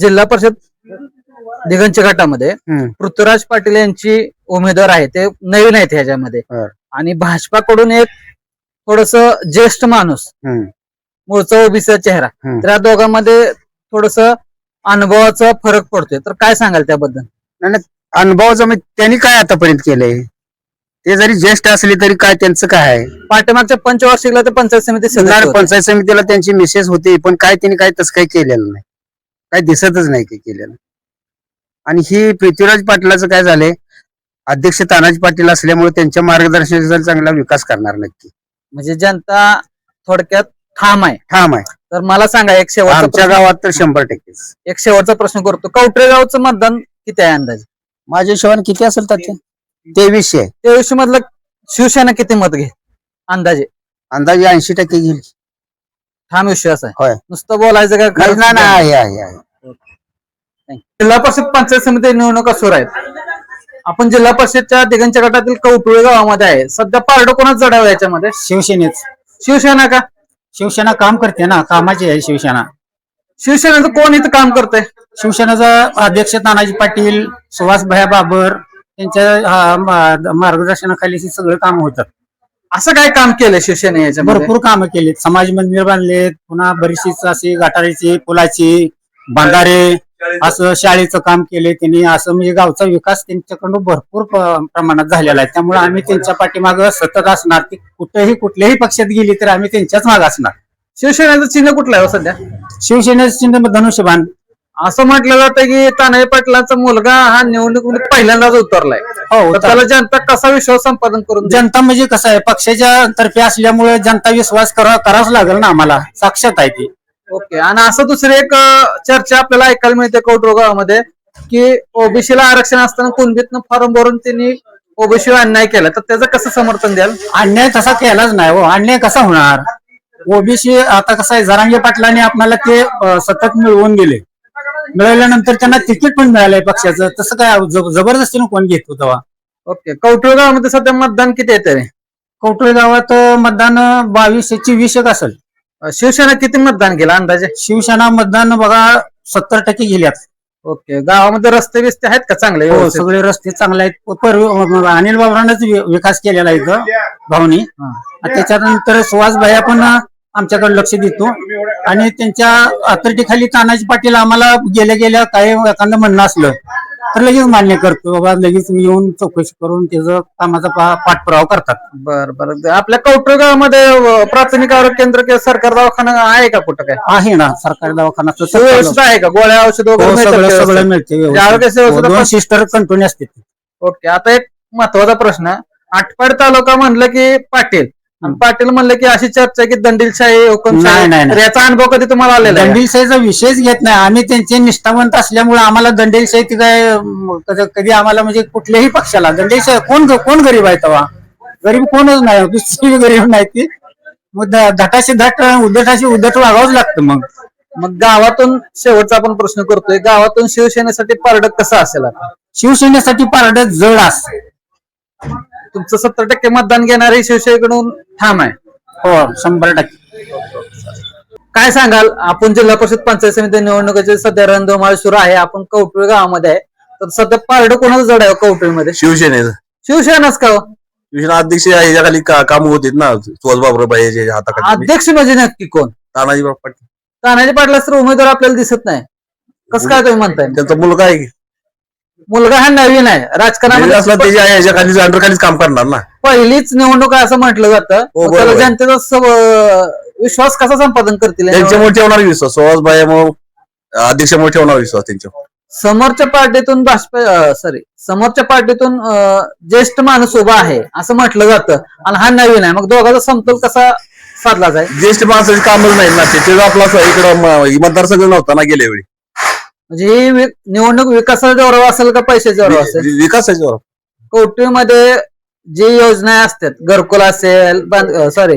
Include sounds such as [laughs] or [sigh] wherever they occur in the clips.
जिल्हा परिषद दिगंच्या गटामध्ये. पृथ्वीराज पाटील यांची उमेदवार आहे ते नवीन आहेत ह्याच्यामध्ये. आणि भाजपाकडून एक थोडस ज्येष्ठ माणूस. मूळचा ओबीसीचा चेहरा. तर या दोघांमध्ये थोडस अनुभवाचा फरक पडतोय तर काय सांगाल त्याबद्दल अनुभवाचं मग त्यांनी काय आतापर्यंत केलंय ते जरी ज्येष्ठ असले तरी काय त्यांचं काय आहे? पाठीमागच्या पंचवार्षिकला ते पंचायत समिती सदस्य नार होते. पंचायत समितीला त्यांची मिसेस होती पण काय त्यांनी काय तसं काही केलेलं नाही. काय दिसतच नाही काही केलेलं. आणि ही पृथ्वीराज पाटलाचं काय झालंय? अध्यक्ष तानाजी पाटील असल्यामुळे त्यांच्या मार्गदर्शनाचा चांगला विकास करणार नक्की म्हणजे जनता थोडक्यात ठाम आहे. ठाम आहे. तर मला सांगा एक शेवटचा आमच्या प्रश्न- गावात तर शंभर टक्केच एक शेवटचा प्रश्न करतो. कवठे गावचं मतदान किती आहे अंदाजे? माझ्या हिशोबाने किती असेल तात्या? तेवीसशे. आहे. तेवीसशे मधलं शिवसेना किती मत घे अंदाजे. अंदाजे ऐंशी टक्के घेईल. ठाम विश्वास आहे. होय. नुसतं बोलायचं का नाही नाही, नाही, आहे आहे आहे. जिल्हा परिषद पंचायत समिती निवडणुका सुरू आहेत. आपण जिल्हा परिषदच्या दिगंच्या गटातील कौटुळे गावामध्ये आहे. सध्या पारडं कोणाच जडावं याच्यामध्ये? शिवसेनेच. शिवसेना का? शिवसेना काम करते ना कामाची आहे शिवसेना. शिवसेनेचं कोण इथं काम करतंय? शिवसेनेचा अध्यक्ष तानाजी पाटील सुहास भया बाबर यांच्या मा- मार्गदर्शनाखाली हे सगळं काम होतात असं काय काम केलंय शिवसेने याच्यामध्ये? भरपूर कामं केलीत समाज मंदिर बांधलेत पुन्हा बरीचशीच अशी गटारीची पुलाची बांधारे असं शाळेचं काम केले त्यांनी. असं म्हणजे गावचा विकास त्यांच्याकडून भरपूर प्रमाणात झालेला आहे. त्यामुळे आम्ही त्यांच्या पाठीमागं सतत असणार. ती कुठेही कुठल्याही पक्षात गेली तर आम्ही त्यांच्याच मागे असणार. शिवसेनेचं चिन्ह कुठलं आहे हो सध्या? शिवसेनेचं चिन्ह धनुष्यबाण. असं म्हटलं जातं की तानाजी पाटलांचा मुलगा हा निवडणुकीमध्ये पहिल्यांदाच उतरलाय. हो तर त्याला जनता कसा विश्वास संपादन करून देईल? जनता म्हणजे कसं आहे पक्षाच्या तर्फे असल्यामुळे जनता विश्वास करा करावाच लागेल ना आम्हाला. साक्षात आहे ती. ओके आणि असं दुसरी एक अं, चर्चा आपल्याला ऐकायला मिळते कौटुंब गावामध्ये की ओबीसीला आरक्षण असताना कुणबीतनं फॉर्म भरून त्यांनी ओबीसी अन्याय केला. तर त्याचं कसं समर्थन द्याल? अन्याय तसा केलाच नाही हो. अन्याय कसा होणार? ओबीसी आता कसं आहे जरांगे पाटलांनी आपल्याला ते अं, सतत मिळवून गेले मिळवल्यानंतर त्यांना तिकीट पण मिळालंय पक्षाचं. तसं काय ज- जबरदस्तीनं कोण घेतो तेव्हा ओके. कौटुंब गावामध्ये सध्या मतदान किती येते रे? कवठे गावात अं, मतदान बावीसशे चोवीस एक असेल. अं, शिवसेना किती मतदान केलं अंदाजे? शिवसेना मतदान बघा सत्तर टक्के गेल्यात. ओके. गावामध्ये रस्ते बिस्ते आहेत का चांगले? हो व्यवस्थित? सगळे रस्ते चांगले आहेत. पर- अनिल बाबरांनाच विकास केलेला आहे इथं भावनी. हा. आणि त्याच्यानंतर सुहास भैया पण आमच्याकडे लक्ष देतो. आणि त्यांच्या अथॉरिटीखाली तानाजी पाटील आम्हाला गेल्या गेल्या काही एखादं म्हणणं असलं तर लगेच मान्य करतो. बाबा लगेच येऊन चौकशी करून त्याचं कामाचा पा- पाठपुरावा करतात. बर बर. आपल्या कौटुंब गावामध्ये अं, प्राथमिक आरोग्य केंद्र किंवा सरकार दवाखाना आहे का कुठं काय? आहे ना सरकारी दवाखाना सुव्यवस्थित आहे का? गोळ्या औषध हो, सगळं मिळते म्हणजे आरोग्य सेवा दोन पण- सिस्टर कंटिन्यू असते ओके आता एक महत्त्वाचा प्रश्न. आटपाड तालुका म्हणलं की पाटील. आणि पाटील म्हणलं की अशी चर्चा आहे की दंडीलशाही नाही, हुकुमशाही नाही. तर याचा अनुभव कधी तुम्हाला आलेला आहे? दंडीलशाहीचा विषयच घेत नाही. आम्ही त्यांचे निष्ठावंत असल्यामुळे आम्हाला दंडीलशाही ती काय अं, कधी कधी आम्हाला म्हणजे कुठल्याही पक्षाला दंडीलशाही कोण कोण गरीब आहे तेव्हा? गरीब कोणच नाही दुसरी गरीब नाही ती. मग ध- धटाशी धट उद्धटाशी उद्धट वागावंच लागतं मग. मग गावातून शेवटचा आपण प्रश्न करतोय गावातून शिवसेनेसाठी पारडक कसं असेल आता? शिवसेनेसाठी पारड जड असते तुमचं सत्तर टक्के मतदान घेणारे शिवसेनेकडून ठाम आहे. हो शंभर टक्के. काय सांगाल? आपण जिल्हा परिषद पंचायत समिती निवडणुकीचे सध्या रणधुमाळी सुरू आहे. आपण कौटुळी गावामध्ये आहे. तर सध्या पारड कोणाचं जड आहे कौटुळीमध्ये शिवसेनेचं. शिवसेनाच का हो? शिवसेना अध्यक्ष ह्याच्या खाली का- काम होते ना? सुहास बाबराबाईचे हाताखाली. अध्यक्ष म्हणजे नक्की कोण? तानाजी बाबा पाटील. तानाजी पाटला तर उमेदवार आपल्याला दिसत नाही. कसं काय तुम्ही म्हणताय? त्यांचा मुलगा आहे. की. मुलगा हा नवीन आहे. राजकारणामध्ये असला त्याच्या ह्याच्या खाली अंडर खालीच काम करणार ना. पहिलीच निवडणूक आहे असं म्हटलं जातं. हो, मग त्याला बरोबर. जनतेचा सव- विश्वास कसा संपादन करतील? त्यांच्यामुळे ठेवणार विश्वास. सुहास बाई मग अध्यक्षामुळे ठेवणार विश्वास त्यांच्यावर समोरच्या पार्टीतून भाजप सॉरी समोरच्या पार्टीतून अं, ज्येष्ठ माणूस उभा आहे असं म्हटलं जातं. आणि हा नवीन आहे. मग दोघांचा समतोल कसा साधला जाईल? ज्येष्ठ माणसाचे कामच नाही ना. ते आपला इकडं म- मतदारसंघ नव्हता ना गेल्या वेळी. म्हणजे ही वि- निवडणूक विकासाचा जोरावर असेल का पैशाच्या जोरावर असेल? वि- विकासाच्यावर कौटुंबमध्ये जी योजना असतात घरकुल असेल सॉरी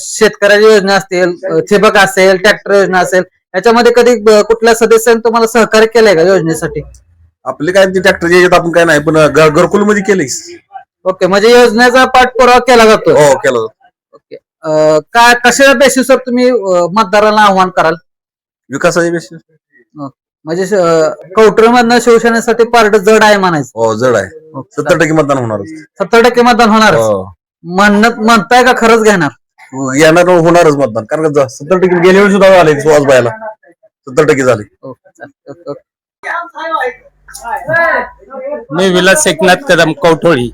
शेतकऱ्याची योजना असतील अं, ठिबक असेल ट्रॅक्टर योजना असेल याच्यामध्ये कधी ब- कुठल्या सदस्याने तुम्हाला सहकार्य केलंय का योजनेसाठी? आपले काय ते ट्रॅक्टरच्या याच्यात आपण काय नाही पण घरकुलमध्ये केले ओके म्हणजे योजनेचा पाठपुरावा केला जातो. हो केलं ओके अं, काय कशा बेसिसवर तुम्ही अं, मतदारांना आव्हान कराल? विकासाची बेसिस म्हणजे कौटर मधनं शिवसेनेसाठी पार्ट जड आहे म्हणायचं. हो जड आहे. सत्तर टक्के मतदान होणार सत्तर टक्के मतदान होणार हो. म्हणणं म्हणताय का खरंच घेणार? येणार होणारच मतदान. कारण का सत्तर टक्के गेल्या वेळी सुद्धा आले सुहास बायला सत्तर टक्के झाले. मी विलास एकनाथ कदम कवठोळी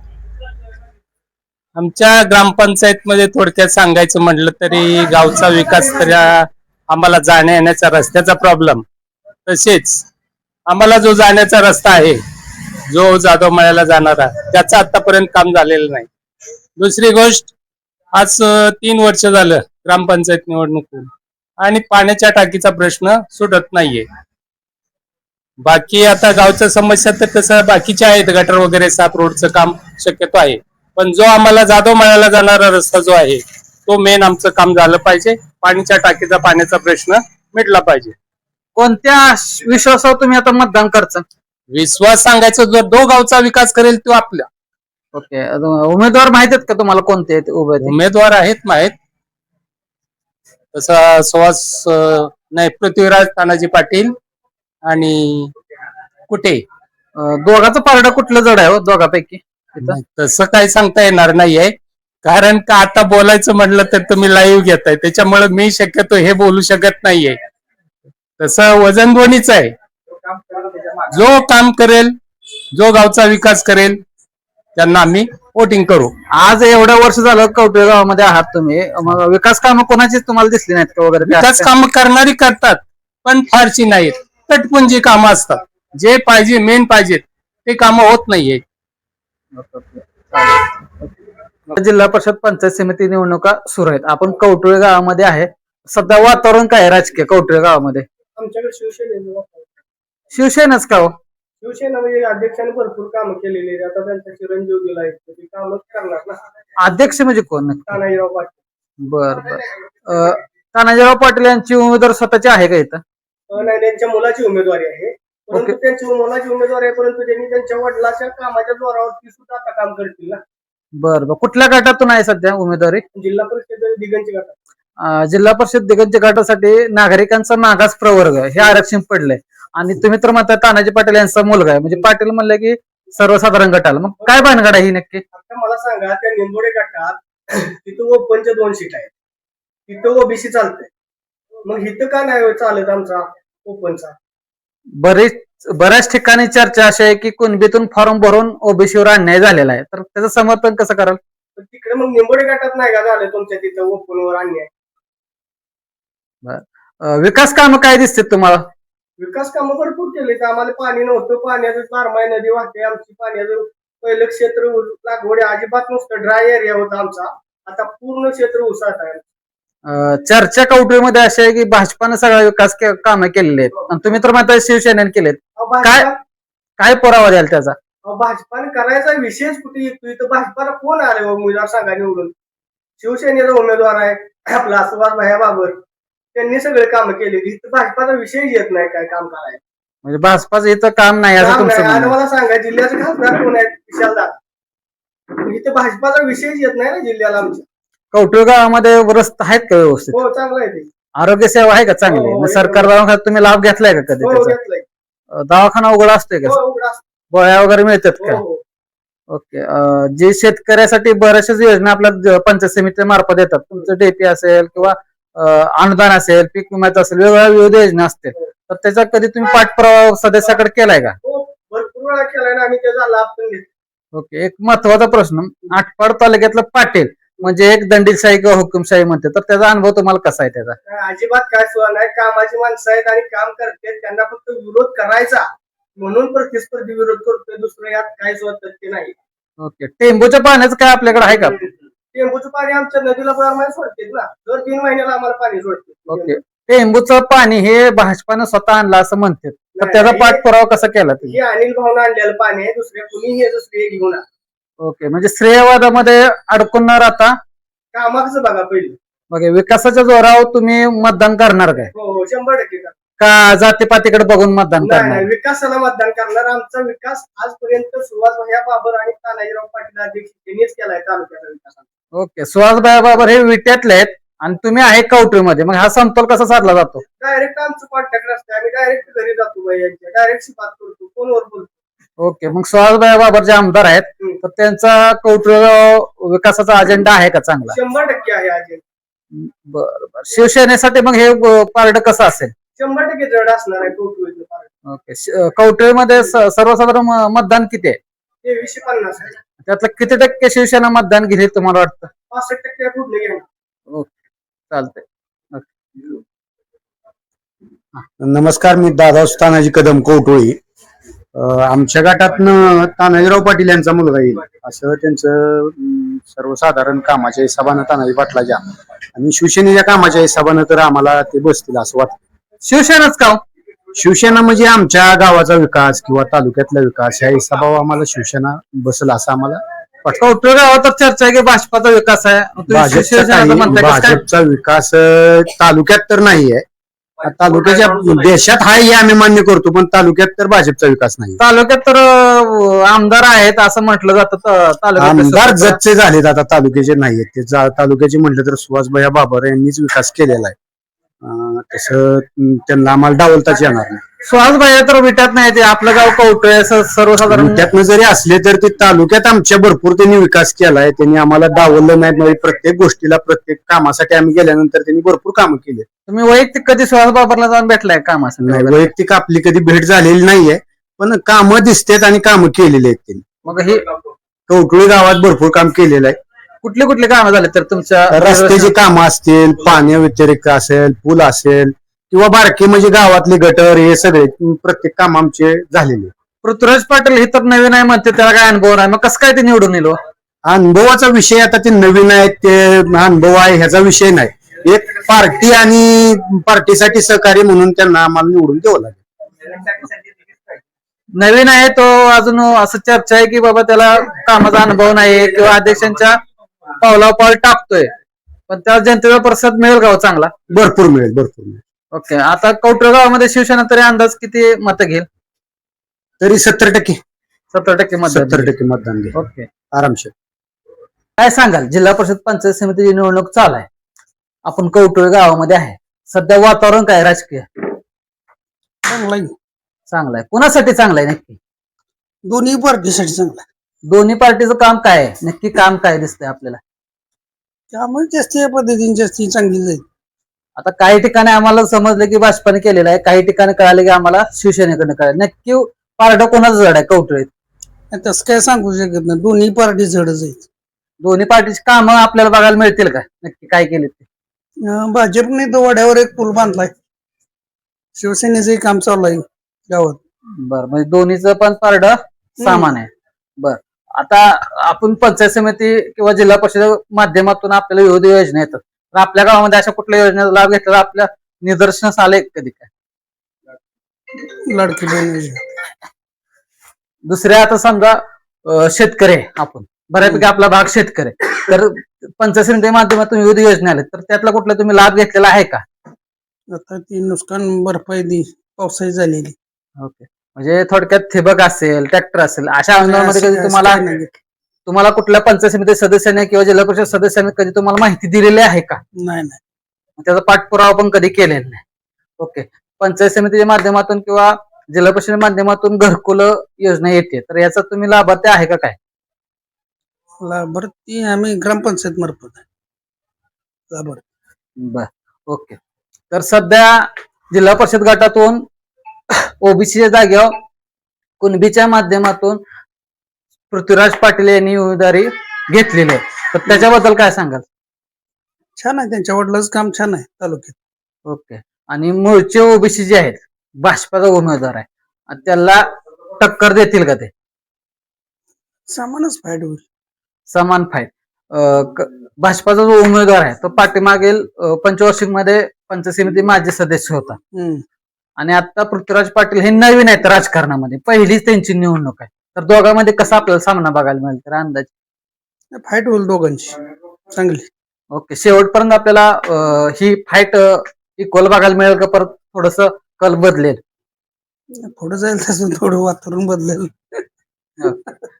आमच्या ग्रामपंचायत मध्ये थोडक्यात सांगायचं म्हटलं तरी गावचा विकास तरी आम्हाला जाण्या येण्याचा रस्त्याचा प्रॉब्लेम तसेच आम्हाला जो जाण्याचा रस्ता आहे जो जाधव मळ्याला जाणारा त्याचं आतापर्यंत काम झालेलं नाही. दुसरी गोष्ट आज तीन वर्ष झालं ग्रामपंचायत निवडणुकीत आणि पाण्याच्या टाकीचा प्रश्न सुटत नाहीये. बाकी आता गावच्या समस्या तर तसं बाकीच्या आहेत गटर वगैरे साफ रोडचं काम शक्यतो आहे. पण जो आम्हाला जाधव मळ्याला जाणारा रस्ता जो आहे तो मेन आमचं काम झालं पाहिजे. पाणीच्या टाकीचा पाण्याचा प्रश्न मिटला पाहिजे. कोणत्या विश्वासावर तुम्ही आता मतदान करता विश्वास सांगायचा जो दो गावचा विकास करेल तो आपल्या ओके उमेदवार माहीत आहेत का तुम्हाला कोणते आहेत उभे ते? उमेदवार आहेत माहीत. तसा सुहास अं, नाही पृथ्वीराज तानाजी पाटील आणि कुठे? अं, दोघाचं पारड कुठलं जड आहे हो दोघापैकी? इथं? तसं काही सांगता येणार नाहीये. कारण का आता बोलायचं म्हटलं तर तुम्ही लाईव्ह घेताय. त्याच्यामुळे मी शक्यतो हे बोलू शकत नाहीये. तसं वजन दोन्हीच आहे. जो काम करेल जो गावचा विकास करेल त्यांना आम्ही वोटिंग करू. आज एवढं वर्ष झालं कवटे गावामध्ये आहात तुम्ही. मग विकास कामं कोणाचीच तुम्हाला दिसली नाहीत का वगैरे? विकास कामं करणारी करतात पण फारशी नाहीत. तटपुंजी कामं असतात. जे पाहिजे मेन पाहिजेत ते कामं होत नाहीये. जिल्हा परिषद पंचायत समिती निवडणुका सुरू आहेत. आपण कवटुळे गावामध्ये आहे. सध्या वातावरण काय आहे राजकीय कवटुळे गावामध्ये? आमच्याकडे शिवसेनेचं शिवसेनाच का हो? शिवसेना म्हणजे अध्यक्षांनी भरपूर कामं केलेली आहेत. आता त्यांचा चिरंजीव दिला आहे ते कामच करणार ना. अध्यक्ष म्हणजे कोण? तानाजीराव पाटील. बर बर. अं, तानाजीराव पाटील यांची उमेदवार स्वतःची आहे का इथं? अं, नाही त्यांच्या मुलाची उमेदवारी आहे. परंतु. त्यांची मुलाची उमेदवारी आहे परंतु त्यांनी त्यांच्या वडिलाच्या कामाच्या जोरावरती सुद्धा आता काम करतील ना. बर बर. कुठल्या गटातून आहे सध्या उमेदवारी? जिल्हा परिषद दिगंची गटात. जिल्हा परिषद दिग्गज गटासाठी नागरिकांचा मागास प्रवर्ग हे आरक्षण पडलंय. आणि तुम्ही तर म्हणता तानाजी पाटील यांचा मुलगा आहे. म्हणजे पाटील म्हणलं की सर्वसाधारण गटाला. मग काय भानगड आहे ही नक्की? मला सांगा त्या निंबोडे गटात तिथं ओपनच्या दोन सीट आहेत. तिथं ओबीसी चालतंय. मग इथं का नाही चालत आमचा ओपनचा? बरेच बऱ्याच ठिकाणी चर्चा अशी आहे की कुणबीतून फॉर्म भरून ओबीसीवर अन्याय झालेला आहे. तर त्याचं समर्थन कसं कराल? तिकडे मग निंबोडे गटात नाही का झालं तुमच्या तिथं ओपनवर अन्याय? विकास कामं काय दिसतात तुम्हाला? विकास कामं भरपूर केले. आम्हाला पाणी नव्हतं. पाण्याचं बारमाही नदी वाहते. आमची पाण्याचं पहिलं क्षेत्र लागवड अजिबात नुसतं ड्राय एरिया होता आमचा. आता पूर्ण क्षेत्र उसात आहे. चर्चा कौटुंबमध्ये अशी आहे की भाजपानं सगळा विकास कामं केलेले आहेत. आणि तुम्ही तर म्हणता शिवसेनेने केलेत. काय? काय पुरावा द्याल त्याचा? भाजपाने करायचा विषयच कुठे येतो? इथं भाजपाला कोण आले उमेदवार सांगा निवडून. शिवसेनेचा उमेदवार आहे. आपला सुभाष भाया बाबर. त्यांनी सगळे काम केले इथं भाजपाचा विषय येत नाही काय काम करायचं म्हणजे भाजपाचं इथं काम नाही असं काम तुमचं नाही. आता म्हणणं. आहे. मला सांगा जिल्ह्याचे खासदार कोण आहेत विशाल दादा. इथं भाजपाचा विषयच येत नाही ना जिल्ह्याला आमच्या. कौटुंब गावामध्ये रस्ते आहेत का व्यवस्थित? हो चांगलं आहे ते. आरोग्य सेवा आहे का चांगली? हो, हो, मग एकदम. सरकार दवाखान्यात तुम्ही लाभ घेतलाय का कधी हो त्याचा? घेतलंय. अं, दवाखाना उघड असतोय का? हो उघडा असतो. गोळ्या वगैरे मिळतात हो का? हो ओके अं, जे शेतकऱ्यासाठी बऱ्याचशाच योजना आपल्या ज- पंचायत समितीच्या मार्फत येतात तुमचं डीपी असेल किंवा अनुदान असेल पीक विम्याचं असेल वेगवेगळ्या विविध योजना असतील. तर त्याचा कधी तुम्ही पाठपुरावा सदस्याकडे केलाय का? हो भरपूर वेळा केलाय ना आम्ही त्याचा लाभ पण घेतो ओके एक महत्त्वाचा प्रश्न. आटपाड तालुक्यातलं पाटील म्हणजे एक दंडीशाही किंवा हुकुमशाही म्हणते तर त्याचा अनुभव तुम्हाला कसा आहे त्याचा? अजिबात काय सुद्धा नाही. कामाची माणसं आहेत आणि काम करतात. त्यांना फक्त विरोध करायचा. म्हणून प्रतिस्पर्धी विरोध करतोय. दुसरं यात काय सुद्धा तथ्य नाही. ओके टेंबूच्या पाण्याचं काय आपल्याकडे आहे का? टेंबूचं पाणी आमच्या नदीला बरोबर सोडते ना. दर तीन महिन्याला आम्हाला पाणी सोडते. ओके. टेंबूचं पाणी हे भाजपानं स्वतः आणलं असं म्हणते तर त्याचा पाठपुरावा कसा केला तुम्ही? हे अनिल भावना आणलेलं पाणी आहे. दुसऱ्या कुणी हे दुसरे घेऊन. ओके. म्हणजे श्रेयवादामध्ये अडकून न राहता कामाचं बघा पहिलं. ओके विकासाच्या जोरावर तुम्ही मतदान करणार काय? हो हो शंभर टक्के. का जातीपातीकडे बघून मतदान नाही करणार? नाही विकासाला मतदान करणार. आमचा विकास आजपर्यंत सुरुवात भैया बाबर आणि तानाजीराव पाटील अध्यक्ष यांनीच केलाय तालुक्याचा विकास. ओके. सुहासबाई बाबर हे विट्यातले आहेत आणि तुम्ही आहे कौटरीमध्ये मग हा समतोल कसा साधला जातो? डायरेक्ट आमचं कॉन्टॅक्ट असते आम्ही डायरेक्ट घरी जातो बाई यांच्या. डायरेक्ट बात करतो. फोनवर बोलतो. ओके. मग सुहासबाई बाबर जे आमदार आहेत. तर त्यांचा कौटुंब विकासाचा अजेंडा आहे का चांगला? शंभर टक्के आहे अजय बरं बरं शिवसेनेसाठी मग हे पारड कसं असेल? शंभर टक्के जड असणार आहे पार्ट ओके. सर्वसाधारण मतदान किती आहे? तेवीसशे पन्नास आहे. त्यातलं किती टक्के शिवसेना मतदान घेईल तुम्हाला वाटतं? पासष्ट टक्के पूर्ण घेणार? चालतंय. नमस्कार मी दादा तानाजी कदम कौटोळी. अं, आमच्या गटातनं तानाजीराव पाटील यांचा मुलगा येईल. असं त्यांचं अं, सर्वसाधारण कामाच्या हिशोबानं तानाजी पाटलाच्या आणि शिवसेनेच्या कामाच्या हिशोबानं तर आम्हाला ते बसतील असं वाटतं. शिवसेनाच का हो? शिवसेना म्हणजे आमच्या गावाचा विकास किंवा तालुक्यातला विकास ह्या हिशोबावर आम्हाला शिवसेना बसल असं आम्हाला कौटुंब गावात चर्चा आहे की भाजपाचा विकास आहे? तुम्ही भाजपचा विकास तालुक्यात तर नाहीये तालुक्याच्या देशात हाय हे आम्ही मान्य करतो पण तालुक्यात तर भाजपचा विकास नाही तालुक्यात तर आमदार आहेत असं म्हटलं जातं आमदार जगचे झालेत आता तालुक्याचे नाहीयेत ते तालुक्याचे म्हटलं तर सुभाषभया बाबर यांनीच विकास केलेला आहे. तसं त्यांना आम्हाला डावलताच येणार नाही. सुहास भाई तर विटात नाही ते. आपलं गाव कौटुंब असं सर्वसाधारण त्यातनं जरी असले तर ते तालुक्यात आमच्या भरपूर त्यांनी विकास केलाय. त्यांनी आम्हाला डावललं नाही. म्हणजे प्रत्येक गोष्टीला प्रत्येक कामासाठी आम्ही गेल्यानंतर त्यांनी भरपूर कामं केली. तुम्ही वैयक्तिक कधी सुहास बाबरला जाऊन भेटलाय कामासाठी? नाही वैयक्तिक आपली कधी भेट झालेली नाहीये. पण कामं दिसतात आणि कामं केलेली आहेत त्यांनी. मग हे कवटुळी गावात भरपूर काम केलेलं आहे. कुठले कुठले कामं झाले तर तुमच्या रस्त्याची कामं असतील पाण्या व्यतिरिक्त असेल पूल असेल किंवा बारके म्हणजे गावातले गटर हे सगळे प्रत्येक काम आमचे झालेले. पृथ्वीराज पाटील हे तर नवीन आहे म्हणते त्याला काय अनुभव नाही. मग कसं काय ते निवडून येलो अनुभवाचा विषय आता ते नवीन आहे ते अनुभव आहे ह्याचा विषय नाही. एक पार्टी आणि पार्टीसाठी सहकार्य म्हणून त्यांना आम्हाला निवडून द्यावं लागेल. नवीन आहे तो अजून असं चर्चा आहे की बाबा त्याला कामाचा अनुभव नाही किंवा अध्यक्षांच्या पावला पाऊल टाकतोय. पण त्या जनतेचा प्रसाद मिळेल का हो चांगला? भरपूर मिळेल भरपूर मिळेल. ओके आता कौटुंब गावामध्ये शिवसेना तरी अंदाज किती मतं घेईल? तरी सत्तर टक्के. सत्तर टक्के मत सत्तर टक्के मतदान घेईल. ओके. आरामशीर. काय सांगाल? जिल्हा परिषद पंचायत समितीची निवडणूक चालू आहे. आपण कौटुंब गावामध्ये आहे. सध्या वातावरण काय राजकीय? चांगलं आहे. कुणासाठी चांगलं आहे नक्की? दोन्ही पार्टीसाठी चांगला दोन्ही पार्टीचं काम काय आहे? नक्की काम काय दिसतंय आपल्याला? त्यामुळे जास्ती या पद्धतीने जास्ती चांगली जाईल. आता काही ठिकाणी आम्हाला समजलं की भाजपाने केलेलं आहे. काही ठिकाणी कळालं की आम्हाला शिवसेनेकडनं कळालं. नक्की पार्ट कोणाचं जड आहे? कौटुळीत आणि तसं काय सांगू शकत नाही. दोन्ही पार्टी झडच आहेत. दोन्ही पार्टीची कामं आपल्याला बघायला मिळतील का? नक्की काय केले ते? अं, भाजपने तो वड्यावर एक पूल बांधलाय. शिवसेनेचंही काम चालू आहे गावात. बर म्हणजे दोन्हीचं पण पारड सामान आहे. बर. आता आपण पंचायत समिती किंवा जिल्हा परिषद माध्यमातून आपल्याला विविध योजना येतात. तर आपल्या गावामध्ये अशा कुठल्या योजनेचा लाभ घेतला आपल्या निदर्शनास आले कधी काय? लाडकी. दुसऱ्या आता समजा शेतकरी आपण. बऱ्यापैकी आपला भाग शेतकरी. तर पंचायत समिती माध्यमातून विविध योजना आल्या. तर त्यातला कुठला तुम्ही लाभ घेतलेला आहे का? आता ती नुकसान भरपाई पावसाळी झालेली. ओके. म्हणजे थोडक्यात ठिबक असेल ट्रॅक्टर असेल अशा अनुदानामध्ये कधी तुम्हाला. तुम्हाला कुठल्या पंचायत समिती सदस्याने किंवा जिल्हा परिषद सदस्याने कधी तुम्हाला माहिती दिलेली आहे का? नाही नाही. त्याचा पाठपुरावा पण कधी केलेला नाही. ओके. पंचायत समितीच्या माध्यमातून किंवा जिल्हा परिषद माध्यमातून घरकुल योजना येते. तर याचा तुम्ही लाभार्थी आहे का काय? लाभार ती आम्ही ग्रामपंचायत मार्फत आहे. लाभार बर. ओके. तर सध्या जिल्हा परिषद गटातून ओबीसीच्या जागेवर कुणबीच्या माध्यमातून पृथ्वीराज पाटील यांनी उमेदवारी घेतलेली आहे. तर त्याच्याबद्दल काय सांगाल? छान आहे त्यांच्या वडिलांचं काम छान आहे तालुक्यात. ओके. आणि मूळचे ओबीसी जे आहेत भाजपाचा उमेदवार आहे. आणि त्याला टक्कर देतील का ते? सामानच फाईट होईल. समान फाईट अं, क- भाजपाचा जो उमेदवार आहे तो पाठीमागील पंचवार्षिकमध्ये पंचायत समिती माजी सदस्य होता. हम्म. आणि आता पृथ्वीराज पाटील हे नवीन आहेत राजकारणामध्ये. पहिलीच त्यांची निवडणूक आहे. तर दोघांमध्ये कसा आपल्याला सामना बघायला मिळेल? तर अंदाज. फाईट होईल दोघांची. चांगली. ओके. शेवटपर्यंत आपल्याला अं, ही फाईट इक्वल बघायला मिळेल का? परत थोडस कल बदलेल. पुढे जाईल तसं थोडं वातावरण बदलेल. [laughs]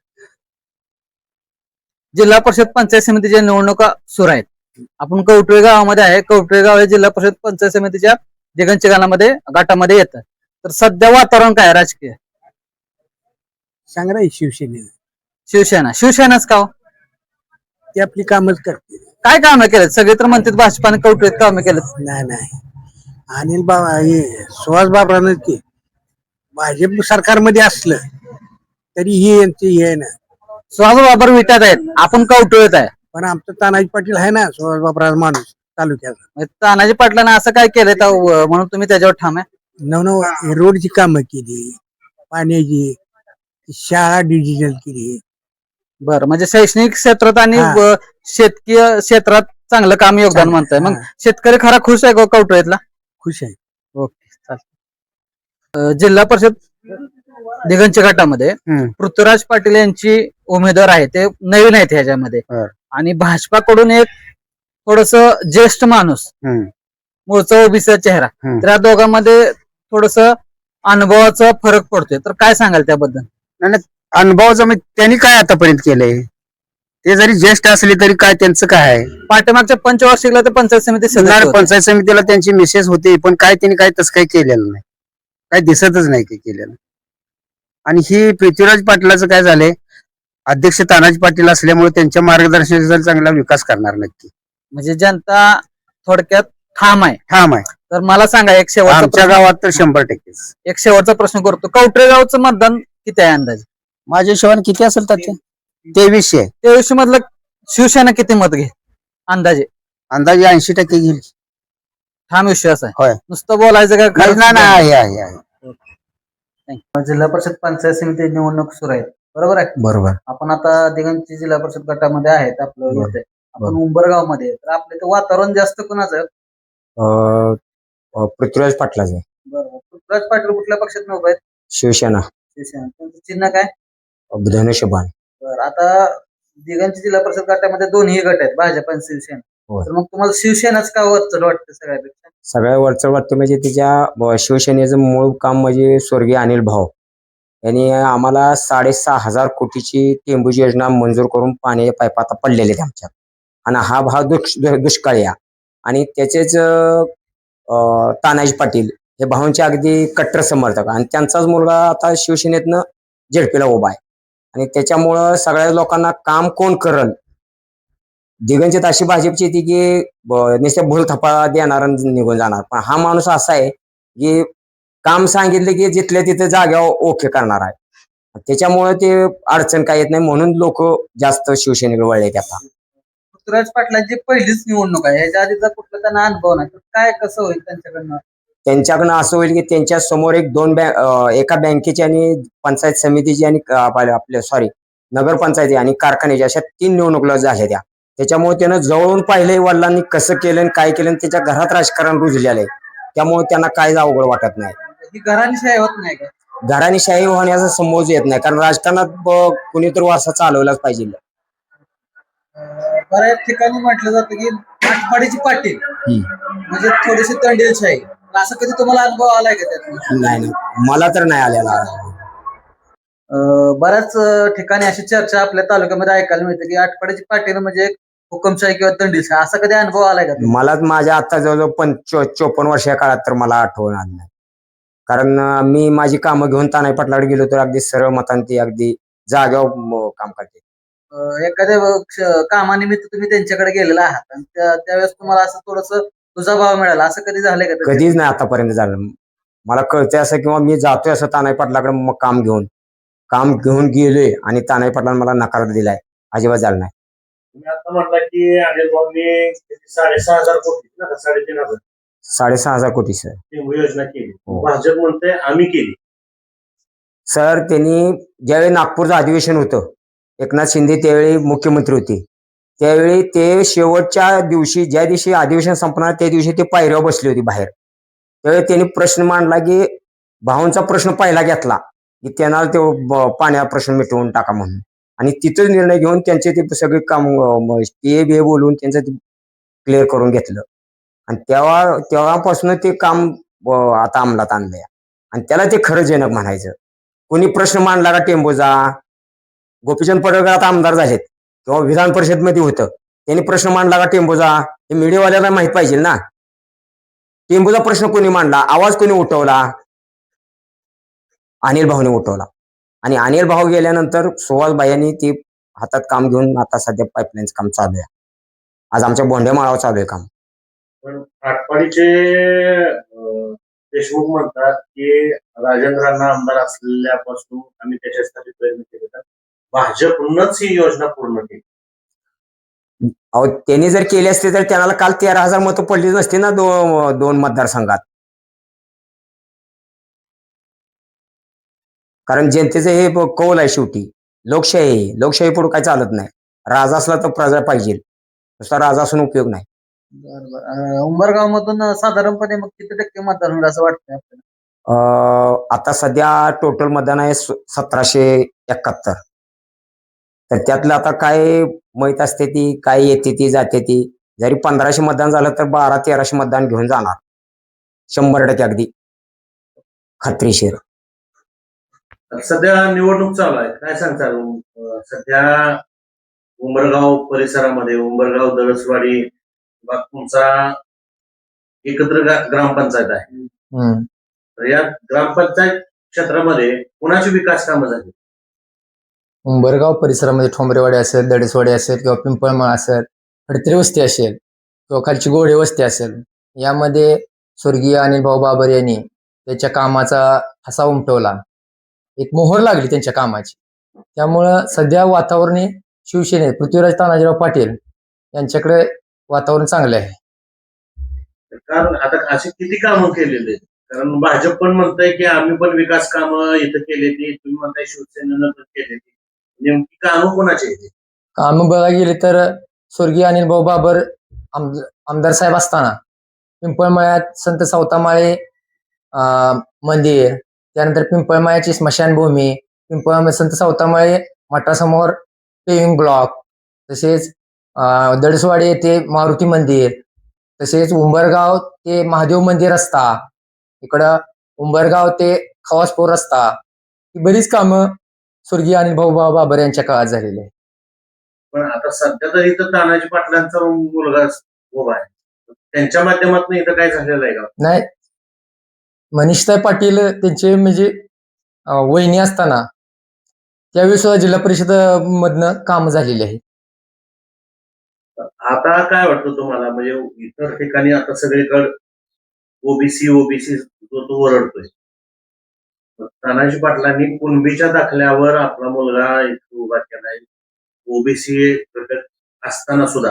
जिल्हा परिषद पंचायत समितीच्या निवडणुका सुरू आहेत. आपण कवठे गावामध्ये आहे. कवठे गाव हे जिल्हा परिषद पंचायत समितीच्या दिगंचगानामध्ये गटामध्ये येतं. तर सध्या वातावरण काय आहे? राजकीय? सांगा शिवसेने शिवसेना. शिवसेनाच का हो? ते आपली कामच करते काय कामं केलेत? सगळे तर म्हणतात भाजपाने कवठेत कामं केलेत. नाही नाही. अनिल बाबा हे सुहास बाबरानं ते भाजप सरकारमध्ये असलं तरी ही यांची हे आहे ना सुहास बाबर विटात आहेत. आपण कवठेत आहे. पण आमचं तानाजी पाटील आहे ना सुहास बाबरा माणूस. तालुक्याचा म्हणजे तानाजी पाटलानं असं काय केलंय तर म्हणून तुम्ही त्याच्यावर ठाम आहे नवनव रोडची कामं केली पाण्याची शाळा डिजिटल केली बरं म्हणजे शैक्षणिक क्षेत्रात आणि हा. व शेतकीय क्षेत्रात चांगलं काम योगदान म्हणताय मग हा. शेतकरी खरा खुश आहे कवठेतला खुश आहे ओके जिल्हा परिषद दिगंच्या गटामध्ये हम्म. पृथ्वीराज पाटील यांची उमेदवार आहे ते नवीन आहेत ह्याच्यामध्ये बरं. आणि भाजपाकडून एक थोडस ज्येष्ठ माणूस. मूळचा ओबीसीचा चेहरा. तर या दोघांमध्ये थोडस अनुभवाचा फरक पडतोय. तर काय सांगाल त्याबद्दल? अनुभवाचं म्हणजे त्यांनी काय आतापर्यंत केलंय? ते जरी ज्येष्ठ असले तरी काय त्यांचं काय आहे? पाठीमागच्या पंचवार्षिकला ते पंचायत समिती. पंचायत समितीला त्यांची मिसेस होती पण काय त्यांनी काय तसं काही केलेलं नाही. काय दिसतच नाही काही केलेलं. आणि ही पृथ्वीराज पाटलाचं काय झालंय? अध्यक्ष तानाजी पाटील असल्यामुळे त्यांच्या मार्गदर्शनाचा चांगला विकास करणार नक्की. म्हणजे जनता थोडक्यात ठाम आहे. ठाम आहे. तर मला सांगा एक शेवटचा आमच्या प्रश्न- गावात तर शंभर टक्केच एक शेवटचा प्रश्न करतो. कवठे गावचं मतदान किती आहे अंदाजे? माझ्या हिशोबाने किती असेल त्याचे तेवीसशे. तेवीसशे मधलं शिवसेना किती मत घे अंदाजे? अंदाजे ऐंशी टक्के घेईल. ठाम विश्वास आहे. होय. नुसतं बोलायचं काय नाही खरंच नाही, नाही. आहे आहे आहे. जिल्हा परिषद पंचायत समिती निवडणूक सुरू आहे. बरोबर आहे? बरोबर. आपण आता दिगंची जिल्हा परिषद गटामध्ये आहेत आपलं. येतंय. आपण उंबरगावमध्ये तर आपलं इथं वातावरण जास्त कुणाचं? आहे? पृथ्वीराज पाटलाचे. बरोबर पृथ्वीराज पाटील कुठल्या पक्षात उभे आहेत? शिवसेना. शिवसेना. त्यांचं चिन्ह काय? धनुष्यबाण बरं आता दिगंची जिल्हा परिषद गटामध्ये दोन्ही गट आहेत भाजप आणि शिवसेना. होय. तर मग तुम्हाला शिवसेनाच का वरचढ वाटतं सगळ्यापेक्षा? सगळ्या वरचढ वाटतं म्हणजे तिच्या ब- शिवसेनेचं मूळ काम म्हणजे स्वर्गीय अनिल भाऊ. यांनी आम्हाला साडेसहा हजार कोटीची टेंबूची योजना मंजूर करून पाणी पाईप आता पडलेले आहेत आमच्यात. आणि हा भाग दुष् दुष्काळी आणि त्याचेच अं, तानाजी पाटील हे भावांचे अगदी कट्टर समर्थक आणि त्यांचाच मुलगा आता शिवसेनेतनं झेडपीला उभा आहे. आणि त्याच्यामुळं सगळ्या लोकांना काम कोण करल? दिगंचित अशी भाजपची ती की ब- भूल थपा देणार आणि निघून जाणार. पण हा माणूस असा आहे की काम सांगितले की जिथल्या तिथे जाग्यावर ओके करणार आहे. त्याच्यामुळे ते अडचण काय येत नाही म्हणून लोक जास्त शिवसेनेकडे वळले आता पृथ्वीराज पाटलांची पहिलीच निवडणूक आहे. ह्याच्या आधीचा कुठला त्यांना अनुभव नाही. तर काय कसं होईल त्यांच्याकडनं? त्यांच्याकडनं असं होईल की त्यांच्यासमोर एक दोन बँक एका बँकेची आणि पंचायत समितीची आणि आपल्या सॉरी नगरपंचायती आणि कारखान्याची अशा तीन निवडणुका झाल्या त्या. त्याच्यामुळे त्यानं जवळून पाहिले वडिलांनी कसं केलं काय केलं त्याच्या घरात राजकारण रुजलेलं आहे. त्यामुळे त्यांना काय अवघड वाटत नाही. ही घराणीशाही होत नाही का? घराने शाही होण्याचा समोज येत नाही. कारण राजकारणात कुणीतरी वारसा चालवलाच पाहिजे. बऱ्याच ठिकाणी म्हटलं जातं की आठवाडीची पाटील. म्हणजे थोडीशी तंडीलशाही पण असं कधी तुम्हाला अनुभव आलाय का त्यात नाही नाही. मला तर नाही आलेला. बऱ्याच ठिकाणी अशी चर्चा आपल्या तालुक्यामध्ये ऐकायला मिळते की आठवड्याची पाटील म्हणजे एक हुकुमशाही किंवा तंडीशाही असा कधी अनुभव आलाय का? मला माझ्या आता जवळजवळ पण चोपन्न वर्षा काळात तर मला आठवण आलं नाही. कारण मी माझी कामं घेऊन तानाई पाटलाकडे गेलो तर अगदी सरळ मतांती अगदी जाग्यावर म- काम करते. अं, एखाद्या व- क्ष- कामानिमित्त तुम्ही त्यांच्याकडे गेलेला आहात. आणि त्या- त्यावेळेस तुम्हाला असं थोडस तुझा भाव मिळाला. असं कधी झालंय का? कधीच नाही आतापर्यंत झालं. मला कळतंय असं किंवा मी जातोय असं तानाई पाटलाकडे मग काम घेऊन. काम घेऊन गेलोय आणि तानाई पाटलाने मला नकार दिलाय. अजिबात झालं नाही. तुम्ही आता म्हणला की अनिल भाऊनी साडेसहा हजार कोटी ना साडेतीन हजार. साडेसहा हजार कोटी सर. टेंबू योजना केली. हो. भाजप म्हणते आम्ही केली. सर त्यांनी ज्यावेळी नागपूरचं अधिवेशन होतं एकनाथ शिंदे त्यावेळी मुख्यमंत्री होते. त्यावेळी ते शेवटच्या दिवशी ज्या दिवशी अधिवेशन संपणार त्या दिवशी ते पायऱ्यावर बसले होते बाहेर. त्यावेळी त्यांनी प्रश्न मांडला की भाऊंचा प्रश्न पहिला घेतला की त्यांना ते पाण्या प्रश्न मिटवून टाका म्हणून. आणि तिथंच निर्णय घेऊन त्यांचे ते सगळे काम ते बे बोलून त्यांचं ते क्लिअर करून घेतलं. आणि तेव्हा तेव्हापासून ते काम आता अंमलात आणलंय. आणि त्याला ते खरं जनक म्हणायचं. कोणी प्रश्न मांडला का टेंबूचा गोपीचंद पडळकर आता आमदार झालेत. किंवा विधान परिषदमध्ये होतं. त्यांनी प्रश्न मांडला का टेंबूचा हे मीडियावाल्याला माहीत पाहिजे ना. टेंबूचा प्रश्न कोणी मांडला? आवाज कोणी उठवला? अनिल भाऊने उठवला. आणि अनिल भाऊ गेल्यानंतर सुहास भाईयांनी ती हातात काम घेऊन आता सध्या पाईपलाईनचं काम चालू आहे. आज आमच्या बोंड्या माळावर चालू आहे काम. पण आटपाडीचे देशमुख म्हणतात की राजेंद्रांना आमदार असलेल्यापासून आम्ही त्याच्यासाठी प्रयत्न केले तर भाजपनंच ही योजना पूर्ण केली. अहो त्यांनी जर केली असते तर त्यांना काल तेरा हजार मतं पडली नसती ना दो, दोन मतदारसंघात. कारण जनतेचं हे कौल आहे शेवटी. लोकशाही. लोकशाही पुढे काय चालत नाही. राजा असला तर प्रजा पाहिजे. नुसता राजा असून उपयोग नाही. बरोबर. उंबरगाव मधून साधारणपणे मग किती टक्के मतदान होईल असं वाटतंय आपल्याला? अं, आता सध्या टोटल मतदान आहे सतराशे एकाहत्तर. तर त्यातलं आता काय माहीत असते ती काय येते ती जाते ती. जरी पंधराशे मतदान झालं तर बारा तेराशे मतदान घेऊन जाणार. शंभर टक्के अगदी. खात्रीशीर सध्या निवडणूक चालू आहे. काय सांगता सध्या उंबरगाव परिसरामध्ये उंबरगाव दळसवाडी बा- तुमचा एकत्र ग्रामपंचायत आहे. तर या ग्रामपंचायत क्षेत्रामध्ये कुणाची विकास कामं झाली? उंबरगाव परिसरामध्ये ठोंबरेवाडी असेल दडेसवाडी असेल किंवा पिंपळमळ असेल खडतरी वस्ती असेल किंवा खालची गोडे वस्ती असेल यामध्ये स्वर्गीय अनिल भाऊ बाबर यांनी त्याच्या कामाचा ठसा उमटवला. एक मोहर लागली त्यांच्या कामाची. त्यामुळं सध्या वातावरण शिवसेने पृथ्वीराज तानाजीराव पाटील यांच्याकडे वातावरण चांगले आहे. कारण आता असे किती कामं केलेले कारण भाजप पण म्हणतंय की आम्ही पण विकास कामं इथं केली ती तुम्ही म्हणताय शिवसेनेनं पण ती नेमकी कामं कोणाची आहेत? बघायला गेले तर स्वर्गीय अनिल भाऊ बाबर आम- आमदार साहेब असताना पिंपळमळ्यात संत सावतामाळे अं, मंदिर त्यानंतर पिंपळमाळ्याची स्मशानभूमी पिंपळ संत सावतामाळे मठासमोर पेविंग ब्लॉक तसेच अं, दडसवाडी येथे मारुती मंदिर तसेच उंबरगाव ते महादेव मंदिर रस्ता इकडं उंबरगाव ते खवासपूर रस्ता ही बरीच कामं स्वर्गीय अनिल भाऊ बाबर यांच्या काळात झालेली आहे. पण आता सध्या तर इथं तानाजी पाटलांचा मुलगा उभा आहे. त्यांच्या माध्यमातून इथं काय झालेलं आहे का? नाही. मनीषताई पाटील त्यांचे म्हणजे वहिनी असताना त्यावेळी सुद्धा जिल्हा परिषद मधनं काम झालेली आहे. आता काय वाटतं तुम्हाला? म्हणजे इतर ठिकाणी आता सगळीकडे ओबीसी ओबीसी जो तो ओरडतोय. तानाजी पाटलांनी कुणबीच्या दाखल्यावर आपला मुलगा उभा केलाय. ओबीसी घटक असताना सुद्धा.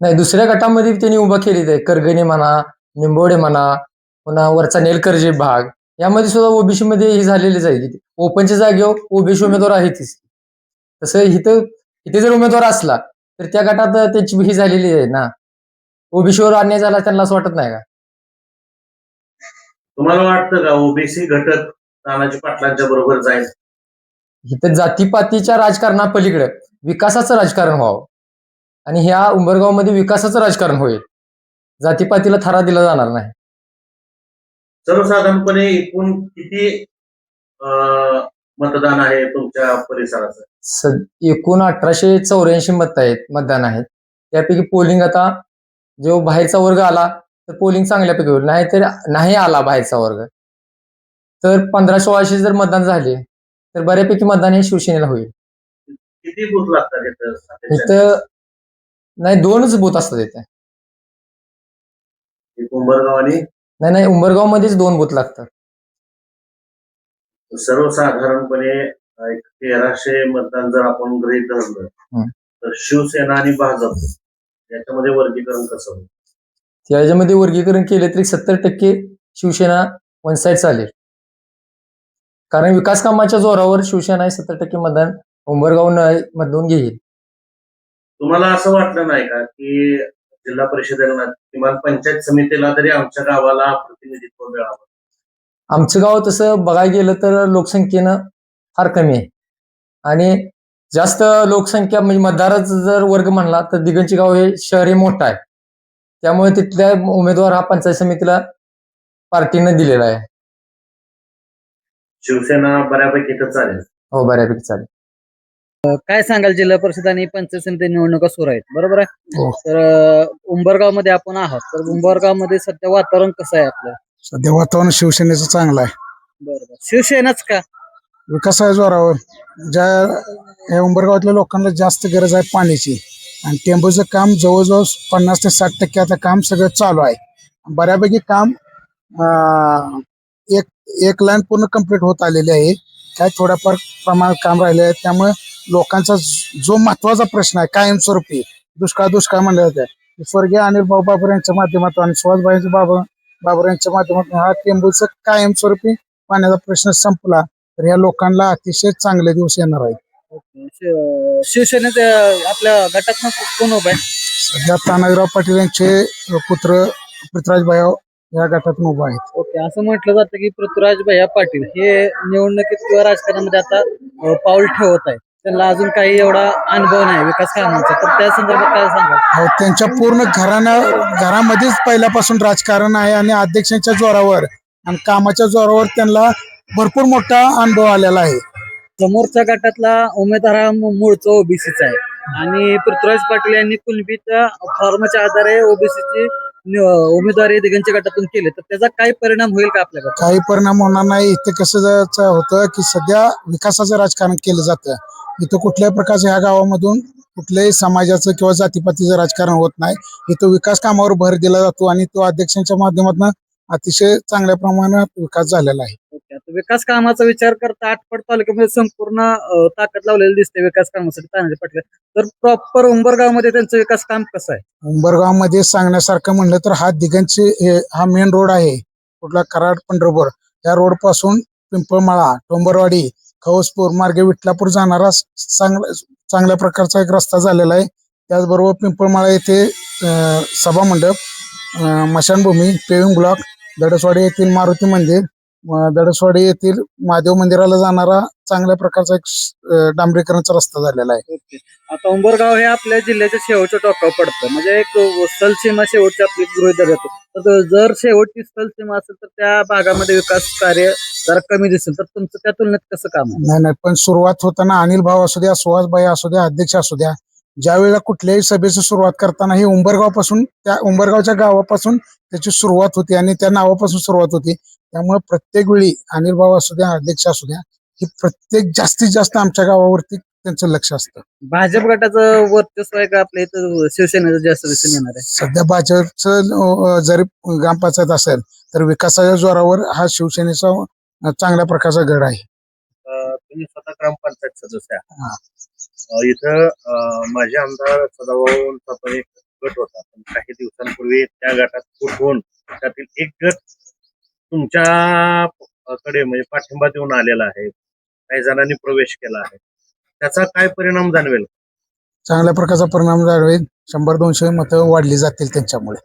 नाही दुसऱ्या गटामध्ये त्यांनी उभा केली आहे. करगणी म्हणा निंबोडे म्हणा पुन्हा वरचा नेलकर्जे भाग. यामध्ये सुद्धा ओबीसी मध्ये ही झालेलीच आहे. ओपनच्या जागेवर ओबीसी उमेदवार आहेतच तसं इथं इथे जर उमेदवार असला तर त्या गटात त्याची ही झालेली आहे ना. ओबीसीवर अन्याय झाला त्यांना असं वाटत नाही का? तुम्हाला वाटतं का ओबीसी घटक तानाजी पाटलांच्या बरोबर जाईल? इथं जातीपातीच्या राजकारणापलीकडे विकासाचं राजकारण व्हावं. आणि ह्या उंबरगावमध्ये विकासाचं राजकारण होईल. जातीपातीला थारा दिला जाणार नाही. सर्वसाधारणपणे एकूण किती अं, मतदान आहे तुमच्या परिसराचं? एकूण अठराशे चौऱ्याऐंशी मत आहेत मतदान आहेत. त्यापैकी पोलिंग आता जो बाहेरचा वर्ग आला तर पोलिंग चांगल्यापैकी होईल. नाही तर नाही आला बाहेरचा वर्ग. तर पंधरा सोळाशे जर मतदान झाले तर बऱ्यापैकी मतदान हे शिवसेनेला होईल. किती बूथ लागतात इथं? इथं नाही दोनच बूथ असतात इथे. एक उंबरगाव आणि? नाही नाही उंबरगाव मध्येच दोन बूथ लागतात. सर्वसाधारणपणे एक तेराशे मतदान जर आपण गृहीत धरलं हं. तर शिवसेना आणि भाजप याच्यामध्ये वर्गीकरण कसं होईल? त्याच्यामध्ये वर्गीकरण केले तरी सत्तर टक्के शिवसेना वन साईड चालेल कारण विकास कामाच्या जोरावर शिवसेना हे सत्तर टक्के मतदान उंबरगाव मधून घेईल. तुम्हाला असं वाटलं नाही का की जिल्हा परिषदेला किमान पंचायत समितीला तरी आमच्या गावाला प्रतिनिधित्व मिळावं? आमचं गाव तसं बघायला गेलं तर लोकसंख्येनं फार कमी आहे. आणि जास्त लोकसंख्या म्हणजे मतदाराचा जर वर्ग म्हणला तर दिगंची गाव हे शहर हे मोठं आहे. त्यामुळे तिथल्या उमेदवार हा पंचायत समितीला पार्टीनं दिलेला आहे. शिवसेना बऱ्यापैकी इथं चालेल. हो बऱ्यापैकी चालेल. काय सांगाल जिल्हा परिषद आणि पंचायत समिती निवडणुका सुरू आहेत बरोबर आहे? हो. तर उंबरगावमध्ये आपण आहोत तर उंबरगावमध्ये सध्या वातावरण कसं आहे आपलं? सध्या वातावरण शिवसेनेचं चांगलं आहे. बरोबर शिवसेनाच का? विकास आहे जोरावर. ज्या या उंबरगावातल्या लोकांना जास्त गरज आहे पाण्याची. आणि टेंबूचं काम जवळजवळ पन्नास ते साठ टक्के आता काम सगळं चालू आहे. बऱ्यापैकी काम अं, एक एक लाईन पूर्ण कंप्लीट होत आलेली आहे. काय थोड्याफार प्रमाणात काम राहिले आहे. त्यामुळे लोकांचा जो महत्त्वाचा प्रश्न आहे कायमस्वरूपी दुष्काळ दुष्काळ म्हणलं जातं. स्वर्गीय अनिल भाऊ बाबर यांच्या माध्यमातून आणि सुभाषबाईंच्या बाबा बाबर यांच्या माध्यमातून हा टेंबूचं कायमस्वरूपी पाण्याचा प्रश्न संपला. तर या लोकांना अतिशय चांगले दिवस येणार आहेत. शि- शिवसेनेच्या आपल्या गटात कोण उभा आहे? सध्या तानाजीराव पाटील यांचे पुत्र पृथ्वीराज भाई या गटातून उभा आहेत. ओके असं म्हटलं जातं की पृथ्वीराज भैया पाटील हे निवडणुकीत किंवा राजकारणामध्ये आता अं, पाऊल ठेवत आहे त्यांना अजून काही एवढा अनुभव नाही विकास कामांचा. तर त्या संदर्भात काय सांगाल? अहो, त्यांच्या पूर्ण घराण्या घरामध्येच पहिल्यापासून राजकारण आहे आणि अध्यक्षांच्या जोरावर आणि कामाच्या जोरावर त्यांना भरपूर मोठा अनुभव आलेला आहे. समोरच्या गटातला उमेदवार हा मू- मूळचा ओबीसीचा आहे. आणि पृथ्वीराज पाटील यांनी कुणबीच्या फॉर्मच्या आधारे ओबीसीची उमेदवारी दिघांच्या गटातून केले. तर त्याचा काय परिणाम होईल का आपल्याकडे? काही परिणाम होणार नाही. इथे कसं होतं की सध्या विकासाचं राजकारण केलं जातं. इथं कुठल्याही प्रकारचं ह्या गावामधून कुठल्याही समाजाचं किंवा जातीपातीचं राजकारण होत नाही. इथं विकास कामावर भर दिला जातो आणि तो अध्यक्षांच्या माध्यमातून अतिशय चांगल्या प्रमाणात विकास झालेला आहे. विकास कामाचा विचार करता आटपड तालुक्यामध्ये संपूर्ण ताकद लावलेली दिसते विकास कामासाठी तानाजी पाटील. तर प्रॉपर उंबरगावमध्ये त्यांचं विकास काम कसं आहे? उंबरगावमध्ये सांगण्यासारखं म्हणलं तर हा दिगंची हा मेन रोड आहे. कुठला कराड पंढरपूर. या रोडपासून पिंपळमाळा टोंबरवाडी खवसपूर मार्गे विठलापूर जाणारा चांगला चांगल्या प्रकारचा एक रस्ता झालेला आहे. त्याचबरोबर पिंपळमाळा येथे सभा मंडप मशानभूमी पेविंग ब्लॉक दडसवाडी येथील मारुती मंदिर दडसवाडी येथील महादेव मंदिराला जाणारा चांगल्या प्रकारचा एक डांबरीकरणाचा रस्ता झालेला आहे. ओके. आता उंबरगाव हे आपल्या जिल्ह्याच्या शेवटच्या टोकावर पडतं. म्हणजे एक स्थलसीमा शेवटची आपली गृहित धरतो तर जर शेवटची स्थलसीमा असेल तर त्या भागामध्ये विकास कार्य जरा कमी दिसेल. तर तुमचं त्या तुलनेत कसं काम आहे नाही नाही. पण सुरुवात होताना अनिल भाऊ असू द्या सुहासबाई असू द्या अध्यक्ष असू द्या ज्या वेळेला कुठल्याही सभेची सुरुवात करताना ही उंबरगावपासून त्या उंबरगावच्या गावापासून त्याची सुरुवात होती आणि त्या नावापासून सुरुवात होती. त्यामुळे प्रत्येक वेळी अनिल भाऊ असू द्या अध्यक्ष असू द्या ही प्रत्येक जास्तीत जास्त आमच्या गावावरती त्यांचं लक्ष असतं. भाजप गटाचं वर्चस्व आहे का आपल्या इथं शिवसेनेचं जास्त दिसून येणार आहे? सध्या भाजपचं जरी ग्रामपंचायत असेल तर विकासाच्या जोरावर हा शिवसेनेचा चांगल्या प्रकारचा गड आहे. तुम्ही स्वतः ग्रामपंचायत सदस्य हा. अं, इथं माझे आमदार सदाभाऊंचा पण एक गट होता. पण काही दिवसांपूर्वी त्या गटात फूट होऊन त्यातील एक गट तुमच्या कडे म्हणजे पाठिंबा देऊन आलेला आहे. काही जणांनी प्रवेश केला आहे. त्याचा काय परिणाम जाणवेल? चांगल्या प्रकारचा परिणाम जाणवेल. शंभर दोनशे मतं वाढली जातील त्यांच्यामुळे.